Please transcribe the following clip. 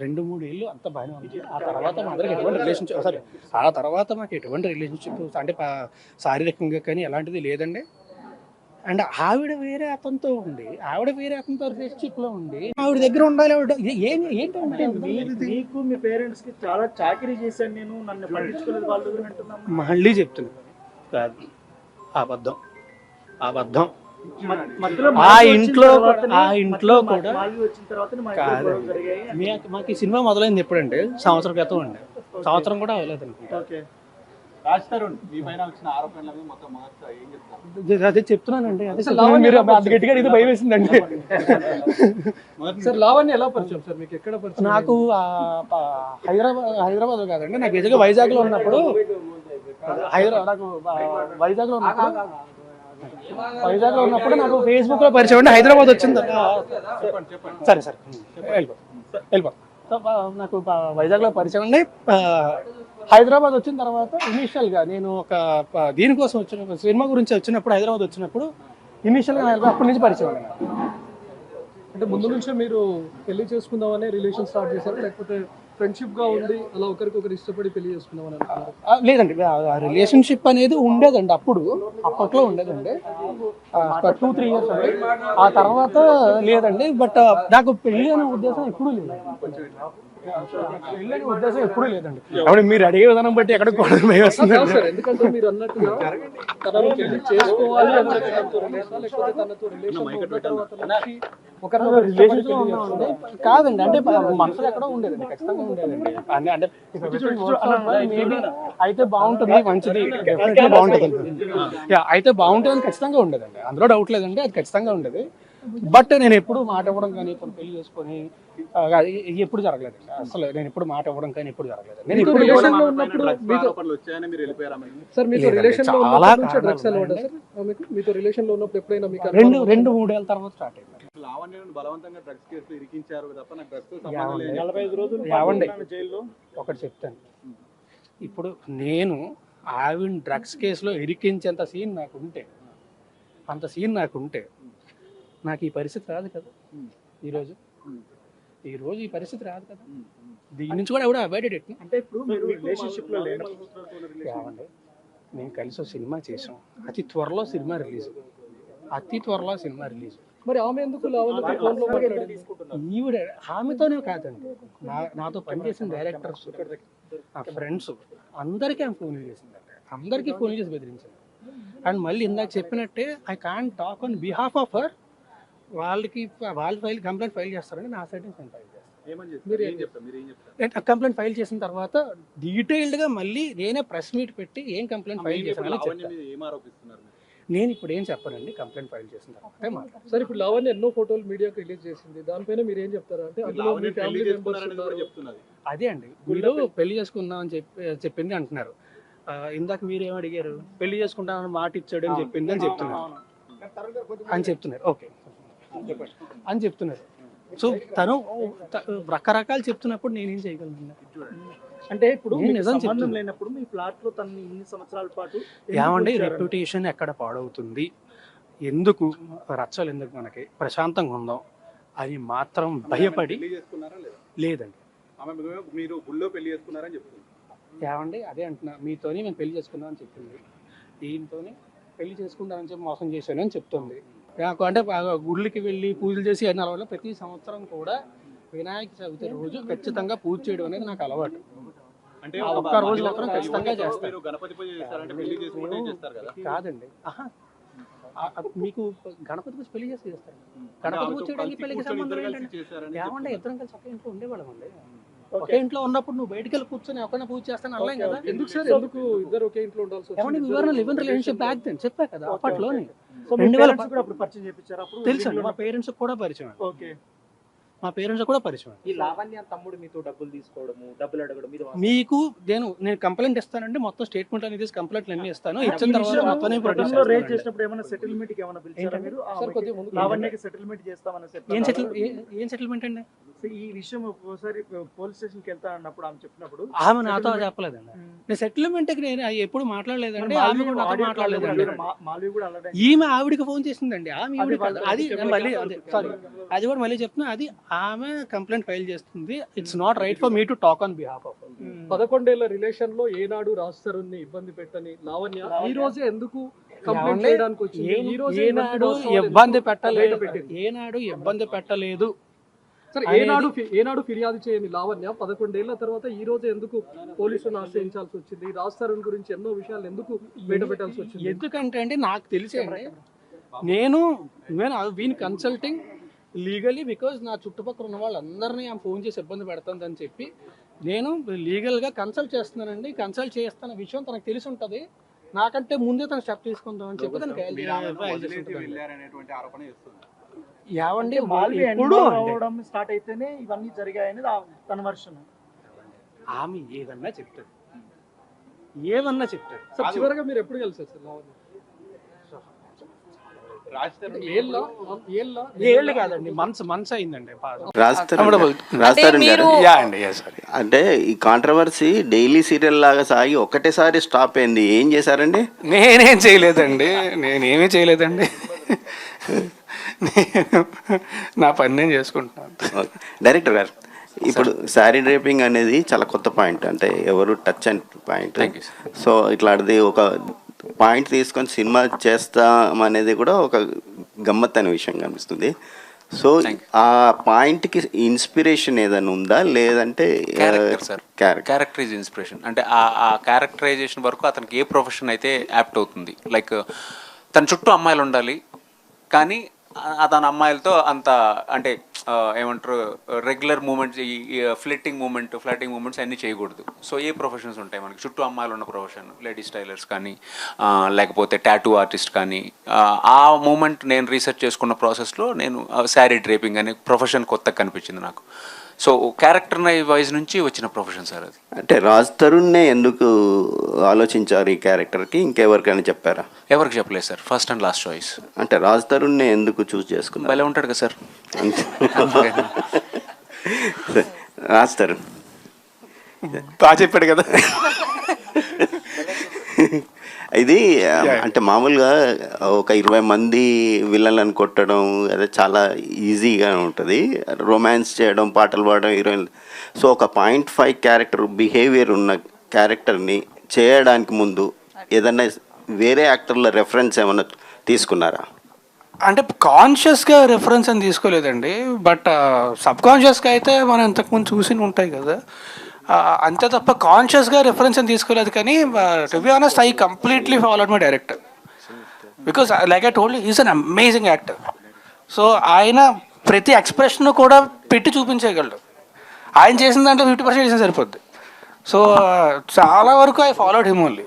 రెండు మూడు ఏళ్ళు అంత బాగానే ఉంది. ఆ తర్వాత మా అందరికి ఎటువంటి రిలేషన్షిప్ సారీ ఆ తర్వాత మాకు ఎటువంటి రిలేషన్షిప్ అంటే శారీరకంగా కానీ ఎలాంటిది లేదండి. అండ్ ఆవిడ వేరే అతనితో ఉండి ఆవిడ వేరే అతనితో రిలేషన్షిప్లో ఉండి ఆవిడ దగ్గర ఉండాలి ఆవిడ ఏ- ఏంటంటే మీకు మీ పేరెంట్స్కి చాలా చాకరీ చేశాను నేను నన్ను పట్టించుకోలేదు వాళ్ళు మళ్ళీ చెప్తున్నా. కాదు. అబద్ధం అబద్ధం ఆ ఇంట్లో ఆ ఇంట్లో కూడా కాదు. మాకు ఈ సినిమా మొదలైంది ఎప్పుడండి సంవత్సరం క్రితం అండి. సంవత్సరం కూడా అవ్వలేదు అనుకుంటా ఓకే. రాజ్ తరుణ్ మీ పైన వచ్చిన ఆరోపణల మీద మొత్తం మార్చా ఏం చెప్తారు? అదే- చెప్తున్నానండి. మీరు అంత గట్టిగా ఇది భయం వేసిందండి. సార్ లావణ్య ఎలా పరిచయం సార్? మీకు ఎక్కడ పరిచయం నాకు హైదరాబాద్ హైదరాబాద్ కాదండి. నాకు నిజంగా వైజాగ్లో ఉన్నప్పుడు హైదరాబాద్. నాకు ఆ, వైజాగ్లో ఉన్నప్పుడు వైజాగ్లో ఉన్నప్పుడు నాకు ఫేస్బుక్లో పరిచయం అండి హైదరాబాద్ వచ్చింది సరే సరే. వెళ్ళిపో. వెళ్ళిపో. నాకు వైజాగ్లో పరిచయం అండి హైదరాబాద్ వచ్చిన తర్వాత ఇనీషియల్గా నేను ఒక దీనికోసం వచ్చిన ఒక సినిమా గురించి వచ్చినప్పుడు హైదరాబాద్ వచ్చినప్పుడు ఇనీషియల్గా అప్పటి నుంచి పరిచయం అండి అంటే ముందు నుంచే మీరు పెళ్ళి చేసుకుందామనే రిలేషన్ స్టార్ట్ చేశారు? లేకపోతే ఫ్రెండ్షిప్గా అలా ఒకరికొకరు ఇష్టపడి పెళ్ళి చేసుకుందామని అని లేదండి. రిలేషన్షిప్ అనేది ఉండేదండి అప్పుడు. అప్పట్లో ఉండేదండి. టూ త్రీ ఇయర్స్ అండి. ఆ తర్వాత లేదండి. బట్ నాకు పెళ్ళి అనే ఉద్దేశం ఎప్పుడూ లేదు అనే ఉద్దేశం ఎప్పుడూ లేదండి. అప్పుడు మీరు అడిగే విధానం బట్టి ఎక్కడ కూడా భయం వస్తుంది. కాదు సార్ ఎందుకంటే మీరు అన్నట్టుగా తనను పెళ్ళి చేసుకోవాలి అని తనతో రిలేషన్ లేకపోతే తనతో రిలేషన్ ఒకరినొకరు కాదండి అంటే మనసులో ఎక్కడో ఉండేదండి ఖచ్చితంగా ఉండేదండి. అంటే అంటే మేబీ అయితే బాగుంటుంది మంచిది డెఫినెట్గా బాగుంటుంది. యా అయితే బాగుంటుంది ఖచ్చితంగా ఉండేదండి. అందులో డౌట్ లేదండి అది ఖచ్చితంగా ఉండేది. బట్ నేను ఎప్పుడు మాట ఇవ్వడం కానీ ఇప్పుడు పెళ్ళి చేసుకొని ఎప్పుడు జరగలేదండి అసలు నేను ఎప్పుడు మాట ఇవ్వడం కానీ ఎప్పుడు జరగలేదు. నేను ఇప్పుడు రిలేషన్లో ఉన్నప్పుడు మీతో? సార్ మీతో రిలేషన్లో డ్రగ్స్ అలవాటు ఉన్నాయండి. సార్? మీకు మీతో రిలేషన్లో ఉన్నప్పుడు ఎప్పుడైనా మీకు రెండు రెండు మూడేళ్ళ తర్వాత స్టార్ట్ అయింది. లావణ్యను బలవంతంగా డ్రగ్స్ కేసులో ఇరికించారు తప్ప నాకు డ్రగ్స్ రోజులు జైల్లో. ఒకటి చెప్తాను. ఇప్పుడు నేను ఆవిడ డ్రగ్స్ కేసులో ఇరికించేంత సీన్ నాకు ఉంటే అంత సీన్ నాకు ఉంటే నాకు ఈ పరిస్థితి రాదు కదా. ఈరోజు ఈరోజు ఈ పరిస్థితి రాదు కదా. దీని నుంచి కూడా ఎవడో అవాయిడెడ్ ఎట్లా అంటే ఇప్పుడు మీరు రిలేషన్షిప్లో మేము కలిసి సినిమా చేసాం. అతి త్వరలో సినిమా రిలీజ్. అతి త్వరలో సినిమా రిలీజ్. మరి ఆమె ఎందుకు ఫోన్ ఈవిడ ఆమెతోనే కాదండి. నా నాతో పనిచేసిన డైరెక్టర్స్. నా ఫ్రెండ్స్. అందరికీ ఆమె ఫోన్లు చేసిందండి. అందరికీ ఫోన్లు చేసి బెదిరించింది. అండ్ మళ్ళీ ఇందాక చెప్పినట్టే I can talk on behalf of her వాళ్ళకి వాళ్ళు ఫైల్ కంప్లైంట్ ఫైల్ చేస్తారని నా సైడ్ నుంచి నేను ఫైల్ చేస్తాను. ఏమని చెప్తారు ఏం చెప్తారు మీరు ఏం చెప్తారు నేను కంప్లైంట్ ఫైల్ చేసిన తర్వాత డీటెయిల్డ్గా మళ్ళీ నేనే ప్రెస్ మీట్ పెట్టి ఏం కంప్లైంట్ ఫైల్ చేశాను? నేను ఇప్పుడు ఏం చెప్పనండి కంప్లైంట్ ఫైల్ చేసిన తర్వాత. సార్ ఇప్పుడు లావణ్య ఎన్నో ఫోటోలు మీడియాకి రిలీజ్ చేసింది. దానిపైన మీరు ఏం చెప్తారు? అంటే అదే అండి. మీరు పెళ్ళి చేసుకుందాం అని చెప్పి చెప్పింది అంటున్నారు. ఇందాక మీరు అడిగారు? పెళ్ళి చేసుకుంటానని మాట ఇచ్చాడు అని చెప్పింది అని చెప్తున్నారు. అని చెప్తున్నారు. ఓకే. అని చెప్తున్నారు. సో తను రకరకాలు చెప్తున్నప్పుడు నేనేం చేయగలను? అంటే ఇప్పుడు నిజం సంబంధం. లేనప్పుడు మీ ఫ్లాట్లో తన ఇన్ని సంవత్సరాల పాటు ఏమండి? రెప్యుటేషన్ ఎక్కడ పాడవుతుంది? ఎందుకు రచ్చలు ఎందుకు మనకి? ప్రశాంతంగా ఉందాం అని మాత్రం భయపడి పెళ్ళి చేసుకున్నారా లేదా? లేదండి. ఆమె మీరు- గుళ్ళో పెళ్ళి చేసుకున్నారని చెప్తుంది. ఏమండి అదే అంటున్నా. మీతోని మేము పెళ్ళి చేసుకుందాం అని చెప్పింది దీంతోని పెళ్ళి చేసుకుందామని చెప్పి మోసం చేశాను అని చెప్తుంది. అంటే గుళ్ళకి వెళ్ళి పూజలు చేసి అన్న వల్ల ప్రతి సంవత్సరం కూడా వినాయక చవితి రోజు ఖచ్చితంగా పూజ చేయడం అనేది నాకు అలవాటు. అంటే ఒక్క రోజు మాత్రం ఖచ్చితంగా చేస్తారు. గణపతి పూజ చేస్తారంటే కాదండి. మీకు గణపతి పూజ పెళ్ళి చేసి చేస్తారు. గణపతి పూజ చేయడానికి పెళ్ళికి సంబంధం ఏమంటే ఇద్దరం కలిసి ఒకే ఇంట్లో ఉండేవాళ్ళం అండి ఒకే ఇంట్లో ఉన్నప్పుడు నువ్వు బయటికి వెళ్ళి కూర్చొని ఒకరిని పూజ చేస్తాను అనలేం కదా? ఎందుకు సార్? ఎందుకు ఇద్దరు ఒకే ఇంట్లో ఉండాల్సి వివరణ live in relationship back then చెప్పా కదా అప్పట్లోనే. రెండు వేల అప్పుడు పరిచయం చేయించారు అప్పుడు? తెలుసు అండి మా పేరెంట్స్ కూడా పరిచయం అండి. ఓకే. మా పేరెంట్స్ కూడా పరిచయం. ఈ లావణ్య తమ్ముడు మీతో డబ్బులు తీసుకోవడము డబ్బులు అడగడం ఇది మీకు నేను నేను కంప్లైంట్ ఇస్తానండి మొత్తం స్టేట్మెంట్ అనేది కంప్లైంట్ అన్ని ఇస్తాను. ఇచ్చిన తర్వాత మొత్తం ప్రొడ్యూస్ చేస్తానండి. చేసినప్పుడు ఏమైనా సెటిల్మెంట్కి ఏమైనా పిలిచారా? మీరు? సార్ కొద్దిగా ముందుకు లావణ్యకి సెటిల్మెంట్ చేస్తామని ఏం చెప్పారు. సెటిల్ ఏం సెటిల్మెంట్ అండి? ఈ విషయం ఒకసారి పోలీస్ స్టేషన్కి వెళ్తా అన్నప్పుడు ఆమె చెప్పినప్పుడు ఆమె నాతో చెప్పలేదండి. నేను సెటిల్మెంట్కి నేను ఎప్పుడు మాట్లాడలేదండి ఆమె కూడా నాతో మాట్లాడలేదండి. మాల్వి కూడా అలాగే ఈమె ఆవిడకి ఫోన్ చేసిందండి ఆమె అది మళ్ళీ సారీ అది కూడా మళ్ళీ చెప్తున్నా అది ఆమె కంప్లైంట్ ఫైల్ చేస్తుంది. It's not right for me to talk on behalf of పదకొండేళ్ళ రిలేషన్లో ఏనాడు రాస్తారుని ఇబ్బంది పెట్టని లావణ్య ఈ రోజే ఎందుకు కంప్లైంట్ ఏమండి? చేయడానికి వచ్చింది? ఈ రోజే ఏనాడు ఇబ్బంది పెట్టలేదు. ఏనాడు ఇబ్బంది పెట్టలేదు. సరే ఏనాడు ఏనాడు ఫిర్యాదు చేయని లావణ్య పదకొండేళ్ళ తర్వాత ఈ రోజు ఎందుకు పోలీసులను ఆశ్రయించాల్సి వచ్చింది? రాస్తారన్ గురించి ఎన్నో విషయాలు ఎందుకు బయట పెట్టాల్సి వచ్చింది? ఎందుకంటే అండి నాకు తెలిసండి నేను నేను వీని కన్సల్టింగ్ లీగలీ బికాజ్ నా చుట్టుపక్కల ఉన్న వాళ్ళందరినీ ఆమె ఫోన్ చేసి ఇబ్బంది పెడుతుందని చెప్పి నేను లీగల్గా కన్సల్ట్ చేస్తున్నానండి. కన్సల్ట్ చేస్తున్న విషయం తనకు తెలిసి ఉంటుంది. నాకంటే ముందే తను స్టెప్ తీసుకుందాం అని చెప్పి తనకి అవడం స్టార్ట్ అయితేనే ఇవన్నీ జరిగాయని తన వర్షన్. ఆమె ఏదన్నా చెప్తాడు ఏమన్నా చెప్తాడు సార్ చివరగా మీరు ఎప్పుడు కలిసారు లావణ్య సారీ. అంటే ఈ కాంట్రవర్సీ డైలీ సీరియల్ లాగా సాగి ఒకటేసారి స్టాప్ అయింది. ఏం చేశారండి? నేనేం చేయలేదండి నేనేమీ చేయలేదండి. నేను నా పని నేను చేసుకుంటున్నాను. డైరెక్టర్ గారు ఇప్పుడు శారీ డ్రేపింగ్ అనేది చాలా కొత్త పాయింట్ అంటే ఎవరు టచ్ అండ్ పాయింట్. సో ఇట్లాంటిది ఒక పాయింట్ తీసుకొని సినిమా చేస్తాం అనేది కూడా ఒక గమ్మత్ అనే విషయం కనిపిస్తుంది. సో ఆ పాయింట్కి ఇన్స్పిరేషన్ ఏదైనా ఉందా? లేదంటే character sir character character is inspiration అంటే ఆ ఆ క్యారెక్టరైజేషన్ వరకు అతనికి ఏ ప్రొఫెషన్ అయితే యాప్ట్ అవుతుంది. లైక్ తన చుట్టూ అమ్మాయిలు ఉండాలి కానీ ఆ- తన అమ్మాయిలతో అంత అంటే ఏమంటారు రెగ్యులర్ మూమెంట్స్ ఈ ఫ్లిట్టింగ్ మూమెంట్ ఫ్లటింగ్ మూమెంట్స్ అన్నీ చేయకూడదు. సో ఏ ప్రొఫెషన్స్ ఉంటాయి మనకి? చుట్టూ అమ్మాయిలు ఉన్న ప్రొఫెషన్ లేడీస్ టైలర్స్ కానీ లేకపోతే టాటూ ఆర్టిస్ట్ కానీ ఆ, ఆ మూమెంట్ నేను రీసెర్చ్ చేసుకున్న ప్రాసెస్లో నేను శారీ డ్రేపింగ్ అనే ప్రొఫెషన్ కొత్తగా కనిపించింది నాకు. సో క్యారెక్టర్ వైజ్ నుంచి వచ్చిన ప్రొఫెషన్ సార్ అది. అంటే రాజ్ తరుణ్నే ఎందుకు ఆలోచించారు ఈ క్యారెక్టర్కి? ఇంకెవరికైనా చెప్పారా? ఎవరికి చెప్పలేదు sir first and last choice అంటే రాజ్ తరుణ్నే ఎందుకు చూస్ చేసుకున్నారు? భలే ఉంటాడు కదా సార్. రాజ్ తరుణ్. బాగా చెప్పాడు కదా. ఇది అంటే మామూలుగా ఒక ఇరవై మంది విలన్లను కొట్టడం అదే చాలా ఈజీగా ఉంటుంది. రొమాన్స్ చేయడం పాటలు పాడడం హీరోయిన్ సో ఒక పాయింట్ ఫైవ్ క్యారెక్టర్ బిహేవియర్ ఉన్న క్యారెక్టర్ని చేయడానికి ముందు ఏదన్నా వేరే యాక్టర్ల రెఫరెన్స్ ఏమన్నా తీసుకున్నారా? అంటే కాన్షియస్గా రెఫరెన్స్ అని తీసుకోలేదండి. బట్ సబ్ కాన్షియస్గా అయితే మనం ఇంతకుముందు చూసి ఉంటాయి కదా. అంతే తప్ప కాన్షియస్గా రిఫరెన్స్ అని తీసుకోలేదు కానీ to be honest I completely followed my director because like I told is an amazing actor so ఆయన ప్రతి ఎక్స్ప్రెషన్ కూడా పెట్టి చూపించగలడు ఆయన చేసిన దాంట్లో ఫిఫ్టీ పర్సెంట్ చేసిన సరిపోద్ది. సో చాలా వరకు ఐ ఫాలోడ్ హిమ్ ఓన్లీ